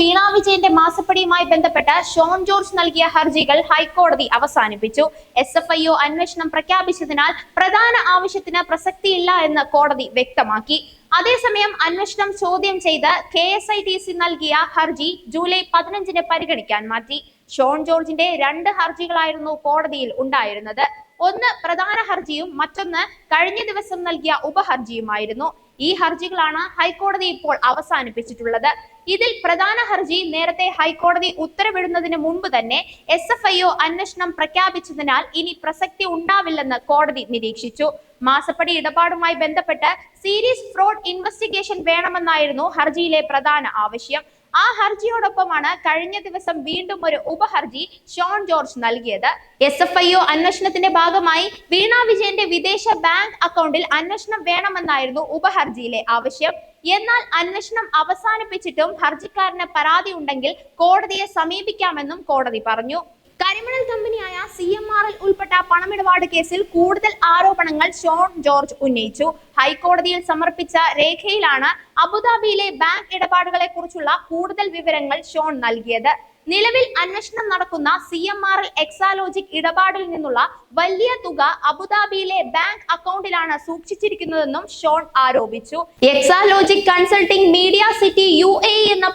വീണ വിജയന്റെ മാസപ്പടിയുമായി ബന്ധപ്പെട്ട് ഷോൺ ജോർജ് നൽകിയ ഹർജികൾ ഹൈക്കോടതി അവസാനിപ്പിച്ചു. എസ് എഫ് ഐ ഒ അന്വേഷണം പ്രഖ്യാപിച്ചതിനാൽ പ്രധാന ആവശ്യത്തിന് പ്രസക്തിയില്ല എന്ന് കോടതി വ്യക്തമാക്കി. അതേസമയം അന്വേഷണം ചോദ്യം ചെയ്ത് K S I T C നൽകിയ ഹർജി ജൂലൈ പതിനഞ്ചിന് പരിഗണിക്കാൻ മാറ്റി. ഷോൺ ജോർജിന്റെ രണ്ട് ഹർജികളായിരുന്നു കോടതിയിൽ ഉണ്ടായിരുന്നത്. ഒന്ന് പ്രധാന ഹർജിയും മറ്റൊന്ന് കഴിഞ്ഞ ദിവസം നൽകിയ ഉപഹർജിയുമായിരുന്നു. ഈ ഹർജികളാണ് ഹൈക്കോടതി ഇപ്പോൾ അവസാനിപ്പിച്ചിട്ടുള്ളത്. ഇതിൽ പ്രധാന ഹർജി നേരത്തെ ഹൈക്കോടതി ഉത്തരവിടുന്നതിന് മുമ്പ് തന്നെ എസ് എഫ് ഐ ഒ അന്വേഷണം പ്രഖ്യാപിച്ചതിനാൽ ഇനി പ്രസക്തി ഉണ്ടാവില്ലെന്ന് കോടതി നിരീക്ഷിച്ചു. മാസപ്പടി ഇടപാടുമായി ബന്ധപ്പെട്ട് സീരീസ് ഫ്രോഡ് ഇൻവെസ്റ്റിഗേഷൻ വേണമെന്നായിരുന്നു ഹർജിയിലെ പ്രധാന ആവശ്യം. ആ ഹർജിയോടൊപ്പമാണ് കഴിഞ്ഞ ദിവസം വീണ്ടും ഒരു ഉപഹർജി ഷോൺ ജോർജ് നൽകിയത്. എസ് എഫ് ഐ ഒ അന്വേഷണത്തിന്റെ ഭാഗമായി വീണ വിജയന്റെ വിദേശ ബാങ്ക് അക്കൗണ്ടിൽ അന്വേഷണം വേണമെന്നായിരുന്നു ഉപഹർജിയിലെ ആവശ്യം. എന്നാൽ അന്വേഷണം അവസാനിപ്പിച്ചിട്ടും ഹർജിക്കാരന് പരാതി ഉണ്ടെങ്കിൽ കോടതിയെ സമീപിക്കാമെന്നും കോടതി പറഞ്ഞു. കരിമണൽ കമ്പനിയായ സി എം ആർ എൽ ഉൾപ്പെട്ട പണമിടപാട് കേസിൽ കൂടുതൽ ആരോപണങ്ങൾ ഷോൺ ജോർജ് ഉന്നയിച്ചു. ഹൈക്കോടതിയിൽ സമർപ്പിച്ച രേഖയിലാണ് അബുദാബിയിലെ ബാങ്ക് ഇടപാടുകളെ കുറിച്ചുള്ള കൂടുതൽ വിവരങ്ങൾ ഷോൺ നൽകിയത്. നിലവിൽ അന്വേഷണം നടക്കുന്ന C M R L Exalogic ഇടപാടിൽ നിന്നുള്ള വലിയ തുക അബുദാബിയിലെ ബാങ്ക് അക്കൗണ്ടിലാണ് സൂക്ഷിച്ചിരിക്കുന്നതെന്നും ഷോൺ ആരോപിച്ചു. Exalogic consulting media city U എന്ന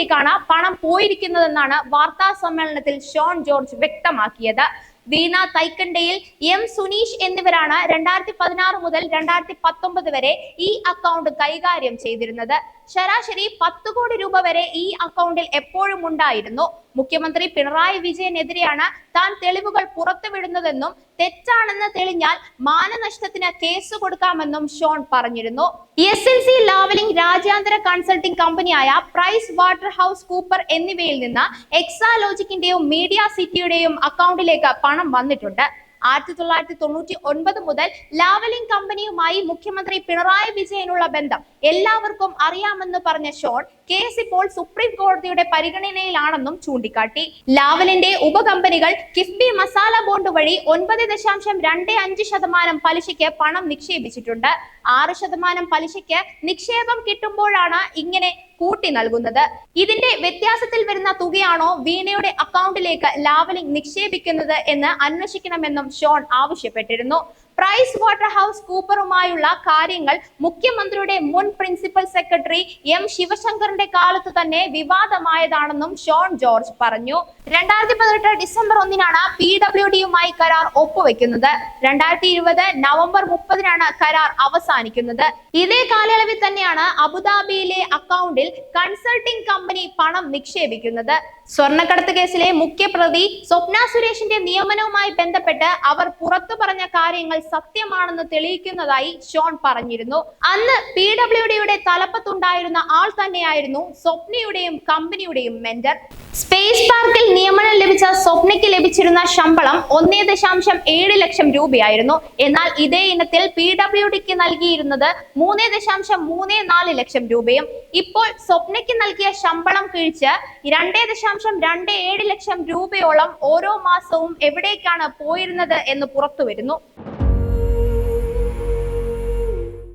അക്കൗണ്ടിലേക്കാണ് പണം പോയിരിക്കുന്നതെന്നാണ് വാർത്താ സമ്മേളനത്തിൽ ഷോൺ ജോർജ് വ്യക്തമാക്കിയത്. വീണ തൈക്കണ്ടയിൽ എം സുനീഷ് എന്നിവരാണ് രണ്ടായിരത്തി പതിനാറ് മുതൽ രണ്ടായിരത്തി പത്തൊമ്പത് വരെ ഈ അക്കൗണ്ട് കൈകാര്യം ചെയ്തിരുന്നത്. ശരാശരി പത്ത് കോടി രൂപ വരെ ഈ അക്കൗണ്ടിൽ എപ്പോഴും ഉണ്ടായിരുന്നു. മുഖ്യമന്ത്രി പിണറായി വിജയനെതിരെയാണ് താൻ തെളിവുകൾ പുറത്തുവിടുന്നതെന്നും തെറ്റാണെന്ന് തെളിഞ്ഞാൽ മാനനഷ്ടത്തിന് കേസ് കൊടുക്കാമെന്നും ഷോൺ പറഞ്ഞിരുന്നു. എസ് എൻ സി ലാവലിംഗ് രാജ്യാന്തര കൺസൾട്ടിംഗ് കമ്പനിയായ പ്രൈസ് വാട്ടർ ഹൗസ് കൂപ്പർ എന്നിവയിൽ നിന്ന് എക്സാലോജിക്കിന്റെയും മീഡിയ സിറ്റിയുടെയും അക്കൗണ്ടിലേക്ക് പണം വന്നിട്ടുണ്ട്. ആയിരത്തി തൊള്ളായിരത്തി തൊണ്ണൂറ്റി ഒൻപത് മുതൽ ലാവലിംഗ് കമ്പനിയുമായി മുഖ്യമന്ത്രി പിണറായി വിജയനുള്ള ബന്ധം എല്ലാവർക്കും അറിയാമെന്ന് പറഞ്ഞ ഷോൺ കേസ് ഇപ്പോൾ സുപ്രീം കോടതിയുടെ പരിഗണനയിലാണെന്നും ചൂണ്ടിക്കാട്ടി. ലാവലിന്റെ ഉപകമ്പനികൾ കിഫ്ബി മസാല ബോണ്ട് വഴി ഒൻപത് ദശാംശം രണ്ട് അഞ്ച് ശതമാനം പലിശയ്ക്ക് പണം നിക്ഷേപിച്ചിട്ടുണ്ട്. ആറ് ശതമാനം പലിശയ്ക്ക് നിക്ഷേപം കിട്ടുമ്പോഴാണ് ഇങ്ങനെ കൂട്ടി നൽകുന്നത്. ഇതിന്റെ വ്യത്യാസത്തിൽ വരുന്ന തുകയാണോ വീണയുടെ അക്കൗണ്ടിലേക്ക് ലാവലിംഗ് നിക്ഷേപിക്കുന്നത് എന്ന് അന്വേഷിക്കണമെന്നും ഷോൺ ആവശ്യപ്പെട്ടിരുന്നു. പ്രൈസ് വാട്ടർ ഹൗസ് കൂപ്പറുമായുള്ള കാര്യങ്ങൾ മുഖ്യമന്ത്രിയുടെ മുൻ പ്രിൻസിപ്പൽ സെക്രട്ടറി എം ശിവശങ്കറിന്റെ കാലത്ത് തന്നെ വിവാദമായതാണെന്നും ഷോൺ ജോർജ് പറഞ്ഞു. രണ്ടായിരത്തി പതിനെട്ട് ഡിസംബർ ഒന്നിനാണ് പി ഡബ്ല്യു ഡിയുമായി കരാർ ഒപ്പുവെക്കുന്നത്. രണ്ടായിരത്തി ഇരുപത് നവംബർ മുപ്പതിനാണ് കരാർ അവസാനിക്കുന്നത്. ഇതേ കാലയളവിൽ തന്നെയാണ് അബുദാബിയിലെ അക്കൗണ്ടിൽ കൺസൾട്ടിംഗ് കമ്പനി പണം നിക്ഷേപിക്കുന്നത്. സ്വർണക്കടത്ത് കേസിലെ മുഖ്യപ്രതി സ്വപ്ന സുരേഷിന്റെ നിയമനവുമായി ബന്ധപ്പെട്ട് അവർ പുറത്തു പറഞ്ഞ കാര്യങ്ങൾ സത്യമാണെന്ന് തെളിയിക്കുന്നതായി ഷോൺ പറഞ്ഞിരുന്നു. അന്ന് പി ഡബ്ല്യു ഡിയുടെ തലപ്പത്തുണ്ടായിരുന്ന ആൾ തന്നെയായിരുന്നു സ്വപ്നയുടെയും കമ്പനിയുടെയും മെന്റർ. സ്പേസ് പാർക്കിൽ നിയമനം ലഭിച്ച സ്വപ്നയ്ക്ക് ലഭിച്ചിരുന്ന ശമ്പളം ഒന്നേ ദശാംശം ഏഴ് ലക്ഷം രൂപയായിരുന്നു. എന്നാൽ ഇതേ ഇനത്തിൽ പി ഡബ്ല്യു ഡിക്ക് നൽകിയിരുന്നത് മൂന്നേ ദശാംശം മൂന്നേ നാല് ലക്ഷം രൂപയും. ഇപ്പോൾ സ്വപ്നയ്ക്ക് നൽകിയ ശമ്പളം കിഴിച്ച് രണ്ടേ ദശാംശം രണ്ട് ഏഴ് ലക്ഷം രൂപയോളം ഓരോ മാസവും എവിടേക്കാണ് പോയിരുന്നത് എന്ന് പുറത്തു വരുന്നു